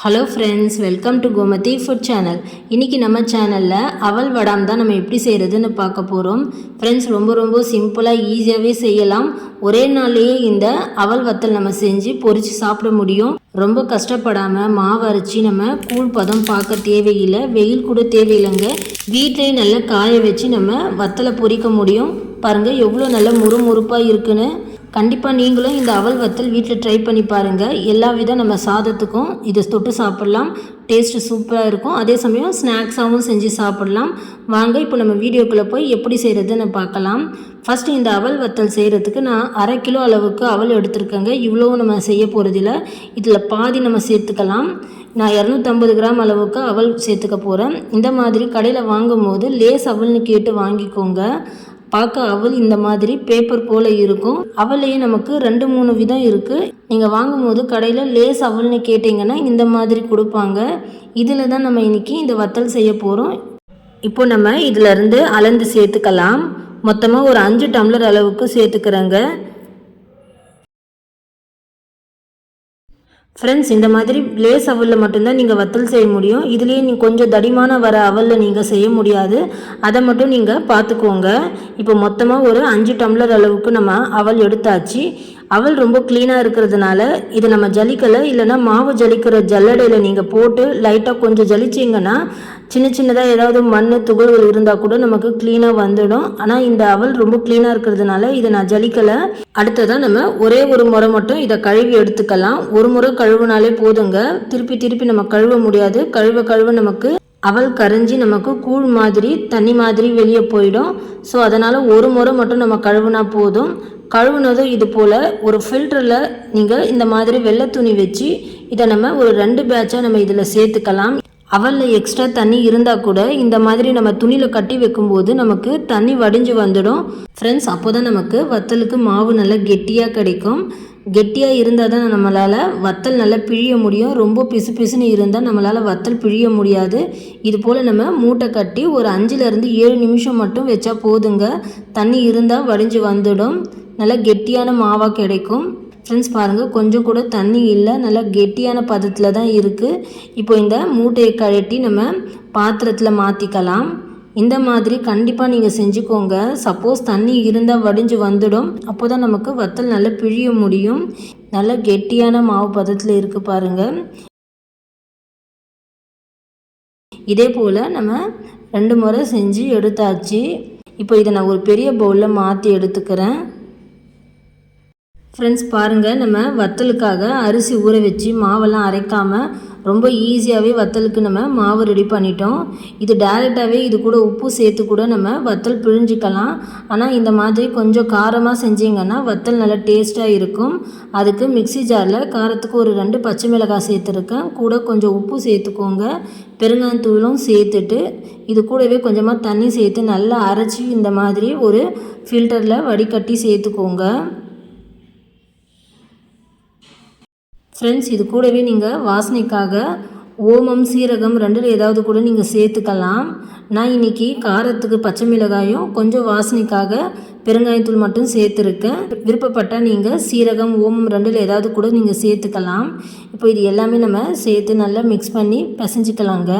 Hello friends welcome to Gomathi food channel இன்றைக்கி நம்ம சேனலில் அவல் வடாம் தான் நம்ம எப்படி செய்கிறதுன்னு பார்க்க போகிறோம் ஃப்ரெண்ட்ஸ் ரொம்ப ரொம்ப சிம்பிளாக ஈஸியாகவே செய்யலாம். ஒரே நாள்லேயே இந்த அவல் வத்தல் நம்ம செஞ்சு பொறித்து சாப்பிட முடியும். ரொம்ப கஷ்டப்படாமல் மாவு அரைச்சி நம்ம கூழ் பதம் பார்க்க தேவையில்லை. வெயில் கூட தேவையில்லைங்க. வீட்டிலேயே நல்லா காய வச்சு நம்ம வத்தலை பொறிக்க முடியும். பாருங்கள் எவ்வளோ நல்ல முறுமுறுப்பாக இருக்குன்னு. கண்டிப்பாக நீங்களும் இந்த அவல் வத்தல் வீட்டில் ட்ரை பண்ணி பாருங்கள் எல்லா வித நம்ம சாதத்துக்கும் இதை தொட்டு சாப்பிட்லாம். டேஸ்ட்டு சூப்பராக இருக்கும். அதே சமயம் ஸ்நாக்ஸாகவும் செஞ்சு சாப்பிட்லாம். வாங்க இப்போ நம்ம வீடியோக்குள்ளே போய் எப்படி செய்கிறதுன்னு பார்க்கலாம். ஃபஸ்ட்டு இந்த அவல் வத்தல் செய்கிறதுக்கு நான் அரை கிலோ அளவுக்கு அவல் எடுத்திருக்கேங்க. இவ்வளோ நம்ம செய்ய போகிறதில்ல இதில் பாதி நம்ம சேர்த்துக்கலாம். நான் இரநூத்தம்பது கிராம் அளவுக்கு அவல் சேர்த்துக்க போகிறேன் இந்த மாதிரி கடையில் வாங்கும்போது லேஸ் அவல்னு கேட்டு வாங்கிக்கோங்க. பார்க்க அவள் இந்த மாதிரி பேப்பர் போல் இருக்கும். அவலையே நமக்கு ரெண்டு மூணு விதம் இருக்குது நீங்கள் வாங்கும்போது கடையில் லேஸ் அவள்னு கேட்டிங்கன்னா இந்த மாதிரி கொடுப்பாங்க. இதில் தான் நம்ம இன்றைக்கி இந்த வத்தல் செய்ய போகிறோம் இப்போ நம்ம இதிலருந்து அளந்து சேர்த்துக்கலாம். மொத்தமாக ஒரு அஞ்சு டம்ளர் அளவுக்கு சேர்த்துக்கிறேங்க. ஃப்ரெண்ட்ஸ் இந்த மாதிரி லேஸ் அவலில் மட்டும்தான் நீங்கள் வத்தல் செய்ய முடியும். இதுலேயே நீங்கள் கொஞ்சம் தடிமான வர அவலில் நீங்கள் செய்ய முடியாது. அதை மட்டும் நீங்கள் பார்த்துக்கோங்க. இப்போ மொத்தமாக ஒரு அஞ்சு டம்ளர் அளவுக்கு நம்ம அவல் எடுத்தாச்சு. அவல் ரொம்ப க்ளீனாக இருக்கிறதுனால இதை நம்ம ஜலிக்கலை இல்லைன்னா மாவு ஜலிக்கிற ஜல்லடையில் நீங்கள் போட்டு லைட்டாக கொஞ்சம் ஜலிச்சிங்கன்னா சின்ன சின்னதாக ஏதாவது மண் துகள்கள் இருந்தால் கூட நமக்கு க்ளீனாக வந்துடும். ஆனால் இந்த அவல் ரொம்ப க்ளீனாக இருக்கிறதுனால இதை நான் ஜலிக்கலை. அடுத்ததாக நம்ம ஒரே ஒரு முறை மட்டும் இதை கழுவி எடுத்துக்கலாம். ஒரு முறை கழுவுனாலே போதுங்க. திருப்பி திருப்பி நம்ம கழுவ முடியாது. கழுவ கழுவ நமக்கு அவல் கரைஞ்சி நமக்கு கூழ் மாதிரி தண்ணி மாதிரி வெளியே போயிடும். ஸோ அதனால் ஒரு முறை மட்டும் நம்ம கழுவுனா போதும். கழுவுனதும் இது போல் ஒரு ஃபில்டரில் நீங்கள் இந்த மாதிரி வெள்ளை துணி வச்சு இதை நம்ம ஒரு ரெண்டு பேட்சாக நம்ம இதில் சேர்த்துக்கலாம். அவலில் எக்ஸ்ட்ரா தண்ணி இருந்தால் கூட இந்த மாதிரி நம்ம துணியில் கட்டி வைக்கும்போது நமக்கு தண்ணி வடிஞ்சு வந்துடும். ஃப்ரெண்ட்ஸ் அப்போ தான் நமக்கு வத்தலுக்கு மாவு நல்லா கெட்டியாக கிடைக்கும். கெட்டியாக இருந்தால் தான் நம்மளால் வத்தல் நல்லா பிழிய முடியும். ரொம்ப பிசு பிசுன்னு இருந்தால் நம்மளால் வத்தல் பிழிய முடியாது. இது போல் நம்ம மூட்டை கட்டி ஒரு அஞ்சுலேருந்து ஏழு நிமிஷம் மட்டும் வச்சா போதுங்க. தண்ணி இருந்தால் வடிஞ்சு வந்துடும். நல்லா கெட்டியான மாவாக கிடைக்கும். ஃப்ரெண்ட்ஸ் பாருங்கள் கொஞ்சம் கூட தண்ணி இல்லை. நல்லா கெட்டியான பதத்தில் தான் இருக்குது இப்போ இந்த மூட்டையை கழட்டி நம்ம பாத்திரத்தில் மாற்றிக்கலாம் இந்த மாதிரி கண்டிப்பாக நீங்கள் செஞ்சுக்கோங்க. சப்போஸ் தண்ணி இருந்தால் வடிஞ்சு வந்துடும். அப்போ தான் நமக்கு வத்தல் நல்லா பிழிய முடியும். நல்ல கெட்டியான மாவு பதத்தில் இருக்குது பாருங்கள் இதே போல் நம்ம ரெண்டு முறை செஞ்சு எடுத்தாச்சு. இப்போ இதை நான் ஒரு பெரிய பவுலில் மாற்றி எடுத்துக்கிறேன். ஃப்ரெண்ட்ஸ் பாருங்கள் நம்ம வத்தலுக்காக அரிசி ஊற வச்சு மாவெல்லாம் அரைக்காமல் ரொம்ப ஈஸியாகவே வத்தலுக்கு நம்ம மாவு ரெடி பண்ணிட்டோம். இது டேரெக்டாகவே இது கூட உப்பு சேர்த்து கூட நம்ம வத்தல் பிழிஞ்சிக்கலாம். ஆனால் இந்த மாதிரி கொஞ்சம் காரமாக செஞ்சிங்கன்னா வத்தல் நல்லா டேஸ்ட்டாக இருக்கும். அதுக்கு மிக்சி ஜாரில் காரத்துக்கு ஒரு ரெண்டு பச்சை மிளகாய் சேர்த்துருக்கேன். கூட கொஞ்சம் உப்பு சேர்த்துக்கோங்க. பெருங்காயத்தூளும் சேர்த்துட்டு இது கூடவே கொஞ்சமாக தண்ணி சேர்த்து நல்லா அரைச்சி இந்த மாதிரி ஒரு ஃபில்டரில் வடிகட்டி சேர்த்துக்கோங்க. ஃப்ரெண்ட்ஸ் இது கூடவே நீங்கள் வாசனைக்காக ஓமம் சீரகம் ரெண்டில் ஏதாவது கூட நீங்கள் சேர்த்துக்கலாம். நான் இன்றைக்கி காரத்துக்கு பச்சை மிளகாயும் கொஞ்சம் வாசனைக்காக பெருங்காயத்தூள் மட்டும் சேர்த்துருக்கேன். விருப்பப்பட்டால் நீங்கள் சீரகம் ஓமம் ரெண்டில் ஏதாவது கூட நீங்கள் சேர்த்துக்கலாம். இப்போ இது எல்லாமே நம்ம சேர்த்து நல்லா மிக்ஸ் பண்ணி பிசைஞ்சிக்கலாங்க.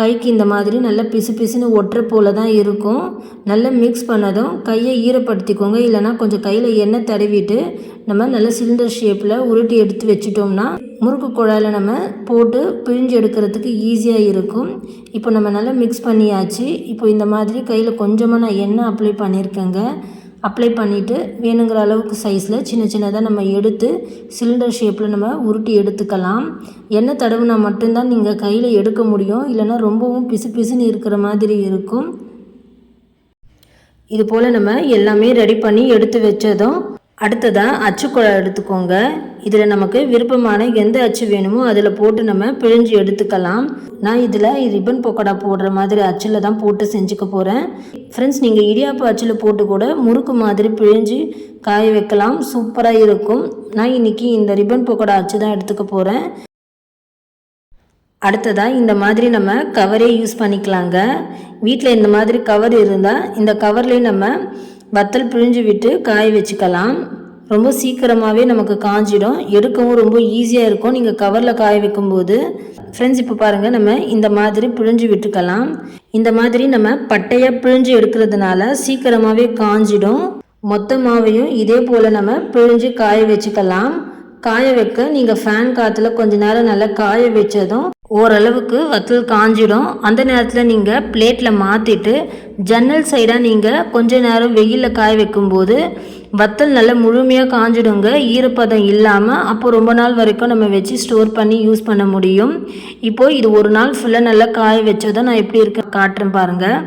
கைக்கு இந்த மாதிரி நல்லா பிசு பிசுன்னு ஒட்டுற போல தான் இருக்கும். நல்லா மிக்ஸ் பண்ணதும் கையை ஈரப்படுத்திக்கோங்க. இல்லைனா கொஞ்சம் கையில் எண்ணெய் தடவிட்டு நம்ம நல்ல சிலிண்டர் ஷேப்பில் உருட்டி எடுத்து வச்சிட்டோம்னா முறுக்கு குழாயில் நம்ம போட்டு பிழிஞ்சு எடுக்கிறதுக்கு ஈஸியாக இருக்கும். இப்போ நம்ம நல்லா மிக்ஸ் பண்ணியாச்சு. இப்போ இந்த மாதிரி கையில் கொஞ்சமாக நான் எண்ணெய் அப்ளை பண்ணியிருக்கேங்க. அப்ளை பண்ணிவிட்டு வேணுங்கிற அளவுக்கு சைஸில் சின்ன சின்னதாக நம்ம எடுத்து சிலிண்டர் ஷேப்பில் நம்ம உருட்டி எடுத்துக்கலாம். எண்ணெய் தடவுனா மட்டும்தான் நீங்கள் கையில் எடுக்க முடியும். இல்லைன்னா ரொம்பவும் பிசு பிசுன்னு இருக்கிற மாதிரி இருக்கும். இது போல் நம்ம எல்லாமே ரெடி பண்ணி எடுத்து வச்சதும் அடுத்ததாக அச்சுக்குழாய் எடுத்துக்கோங்க. இதில் நமக்கு விருப்பமான எந்த அச்சு வேணுமோ அதில் போட்டு நம்ம பிழிஞ்சு எடுத்துக்கலாம். நான் இதில் ரிப்பன் பொக்கடா போடுற மாதிரி அச்சில் தான் போட்டு செஞ்சுக்க போகிறேன் ஃப்ரெண்ட்ஸ் நீங்கள் இடியாப்பு அச்சில் போட்டு கூட முறுக்கு மாதிரி பிழிஞ்சு காய வைக்கலாம். சூப்பராக இருக்கும். நான் இன்றைக்கி இந்த ரிப்பன் பொக்கடா அச்சு தான் எடுத்துக்க போகிறேன் அடுத்ததாக இந்த மாதிரி நம்ம கவரே யூஸ் பண்ணிக்கலாங்க. வீட்டில் இந்த மாதிரி கவர் இருந்தால் இந்த கவர்லேயே நம்ம வத்தல் பிழிஞ்சு விட்டு காய வச்சுக்கலாம். ரொம்ப சீக்கிரமாகவே நமக்கு காஞ்சிடும். எடுக்கவும் ரொம்ப ஈஸியாக இருக்கும். நீங்கள் கவரில் காய வைக்கும்போது. ஃப்ரெண்ட்ஸ் இப்போ பாருங்கள் நம்ம இந்த மாதிரி பிழிஞ்சு விட்டுக்கலாம். இந்த மாதிரி நம்ம பட்டையாக பிழிஞ்சு எடுக்கிறதுனால சீக்கிரமாகவே காஞ்சிடும். மொத்த மாவையும் இதே போல் நம்ம பிழிஞ்சு காய வச்சுக்கலாம். காய வைக்க நீங்கள் ஃபேன் காற்றுல கொஞ்ச நேரம் நல்லா காய வச்சதும் ஓரளவுக்கு வத்தல் காஞ்சிடும். அந்த நேரத்தில் நீங்கள் பிளேட்டில் மாற்றிட்டு ஜன்னல் சைடாக நீங்கள் கொஞ்ச நேரம் வெயிலில் காய வைக்கும்போது வத்தல் நல்லா முழுமையாக காஞ்சிடுங்க. ஈரப்பதம் இல்லாமல் அப்போ ரொம்ப நாள் வரைக்கும் நம்ம வச்சு ஸ்டோர் பண்ணி யூஸ் பண்ண முடியும். இப்போது இது ஒரு நாள் ஃபுல்லாக நல்லா காய வச்சதும் நான் எப்படி இருக்க காட்டுறேன் பாருங்கள்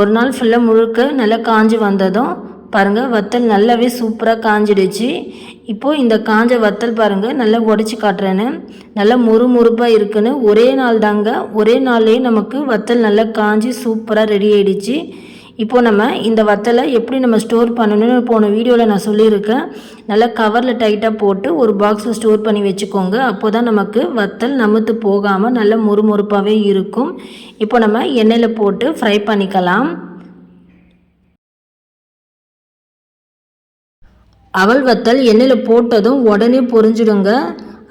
ஒரு நாள் ஃபுல்லாக முழுக்க நல்லா காஞ்சி வந்ததும் பாருங்கள் வத்தல் நல்லாவே சூப்பராக காஞ்சிடுச்சு. இப்போது இந்த காஞ்ச வத்தல் பாருங்கள் நல்லா உடச்சி காட்டுறேன்னு. நல்லா முறு முறுப்பாக இருக்குன்னு. ஒரே நாள் தாங்க ஒரே நாள்லேயே நமக்கு வத்தல் நல்லா காஞ்சி சூப்பராக ரெடி ஆகிடுச்சு இப்போது நம்ம இந்த வத்தலை எப்படி நம்ம ஸ்டோர் பண்ணணும்னு போன வீடியோவில் நான் சொல்லியிருக்கேன். நல்லா கவரில் டைட்டாக போட்டு ஒரு பாக்ஸில் ஸ்டோர் பண்ணி வச்சுக்கோங்க. அப்போ தான் நமக்கு வத்தல் நமுத்து போகாமல் நல்ல முறுமுறுப்பாகவே இருக்கும். இப்போ நம்ம எண்ணெயில் போட்டு ஃப்ரை பண்ணிக்கலாம். அவல் வத்தல் எண்ணெயில் போட்டதும் உடனே பொரிஞ்சிடுங்க.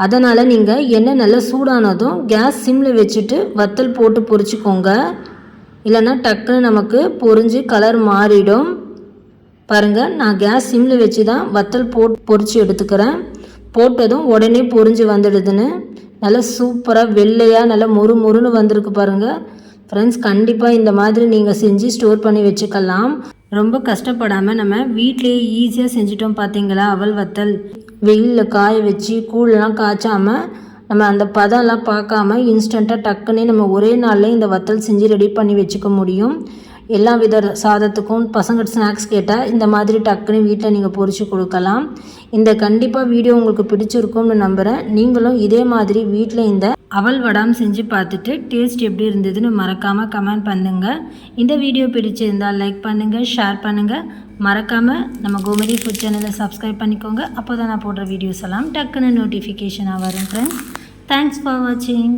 அதனால் நீங்கள் எண்ணெய் நல்லா சூடானதும் கேஸ் சிம்மில் வச்சுட்டு வத்தல் போட்டு பொரிச்சிக்கோங்க. இல்லைன்னா டக்குன்னு நமக்கு பொரிஞ்சு கலர் மாறிடும். பாருங்கள் நான் கேஸ் சிம்மில் வச்சு தான் வத்தல் போட் பொரித்து எடுத்துக்கிறேன். போட்டதும் உடனே பொரிஞ்சு வந்துடுதுன்னு. நல்லா சூப்பராக வெள்ளையாக நல்லா மொறு மொறுன்னு வந்திருக்கு பாருங்கள் ஃப்ரெண்ட்ஸ் கண்டிப்பாக இந்த மாதிரி நீங்கள் செஞ்சு ஸ்டோர் பண்ணி வச்சுக்கலாம். ரொம்ப கஷ்டப்படாமல் நம்ம வீட்லேயே ஈஸியாக செஞ்சிட்டோம் பார்த்தீங்களா அவல் வத்தல். வெயிலில் காய வச்சு கூழெலாம் காய்ச்சாமல் நம்ம அந்த பதம்லாம் பார்க்காம இன்ஸ்டண்ட்டாக டக்குன்னே நம்ம ஒரே நாளில் இந்த வத்தல் செஞ்சு ரெடி பண்ணி வச்சுக்க முடியும். எல்லா வித சாதத்துக்கும் பசங்க ஸ்நாக்ஸ் கேட்டால் இந்த மாதிரி டக்குன்னு வீட்டில் நீங்கள் பொறிச்சு கொடுக்கலாம். இந்த கண்டிப்பாக வீடியோ உங்களுக்கு பிடிச்சிருக்கும்னு நம்புகிறேன் நீங்களும் இதே மாதிரி வீட்டில் இந்த அவல் வடாம் செஞ்சு பார்த்துட்டு டேஸ்ட் எப்படி இருந்ததுன்னு மறக்காமல் கமெண்ட் பண்ணுங்கள் இந்த வீடியோ பிடிச்சிருந்தால் லைக் பண்ணுங்கள் ஷேர் பண்ணுங்கள் மறக்காமல் நம்ம கோமதி ஃபுட் சேனலை சப்ஸ்கிரைப் பண்ணிக்கோங்க. அப்போ தான் நான் போடுற வீடியோஸ் எல்லாம் டக்குன்னு நோட்டிஃபிகேஷனாக வரும் ஃப்ரெண்ட்ஸ் தேங்க்ஸ் ஃபார் வாட்சிங்